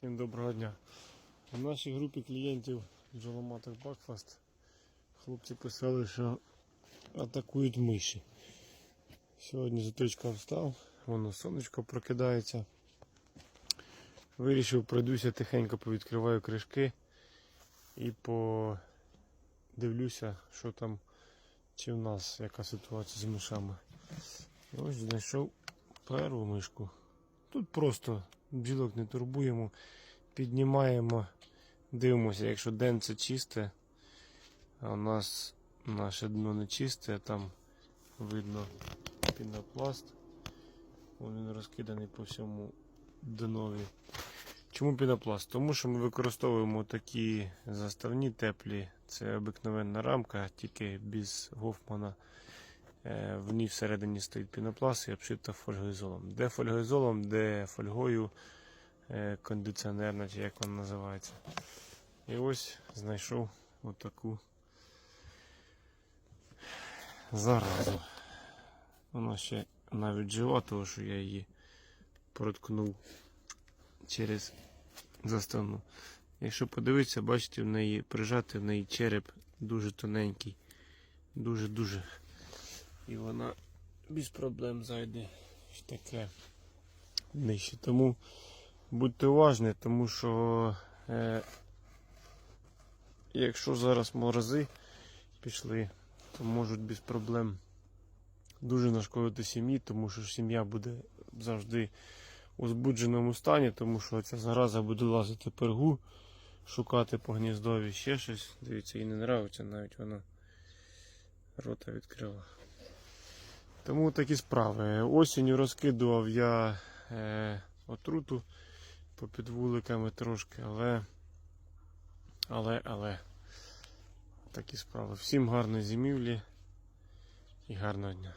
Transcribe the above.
Всім доброго дня. У нашій групі клієнтів Джоломатор Бакфаст хлопці писали, що атакують миші. Сьогодні з утречка встав, воно сонечко прокидається. Вирішив, пройдуся тихенько повідкриваю кришки і подивлюся, що там, чи в нас яка ситуація з мишами. Ось знайшов першу мишку. Тут просто бджілок не турбуємо, піднімаємо, дивимося, якщо ден це чисте, а у нас наше дно не чисте, там видно пінопласт. Він розкиданий по всьому днові. Чому пінопласт? Тому що ми використовуємо такі заставні теплі, це обикновенна рамка, тільки без гофмана. Е, В ній всередині стоїть пінопласт і обшита фольгоізолом. Де фольгоізолом, де фольгою е, кондиціонерна, чи як вона називається. І ось знайшов отаку заразу. Вона ще навіть жива, тому що я її проткнув через заставну. Якщо подивитися, бачите, в неї прижати, в неї череп дуже тоненький. Дуже-дуже і вона без проблем зайде в таке нижче. Тому будьте уважні, тому що е, якщо зараз морози пішли, то можуть без проблем дуже нашкодити сім'ї, тому що сім'я буде завжди у збудженому стані, тому що ця зараза буде лазити пергу, шукати по гніздові ще щось. Дивіться, їй не нравиться, навіть вона рота відкрила. Тому такі справи. Осінню розкидував я е, отруту попід вуликами трошки, але, але, але такі справи. Всім гарної зимівлі і гарного дня.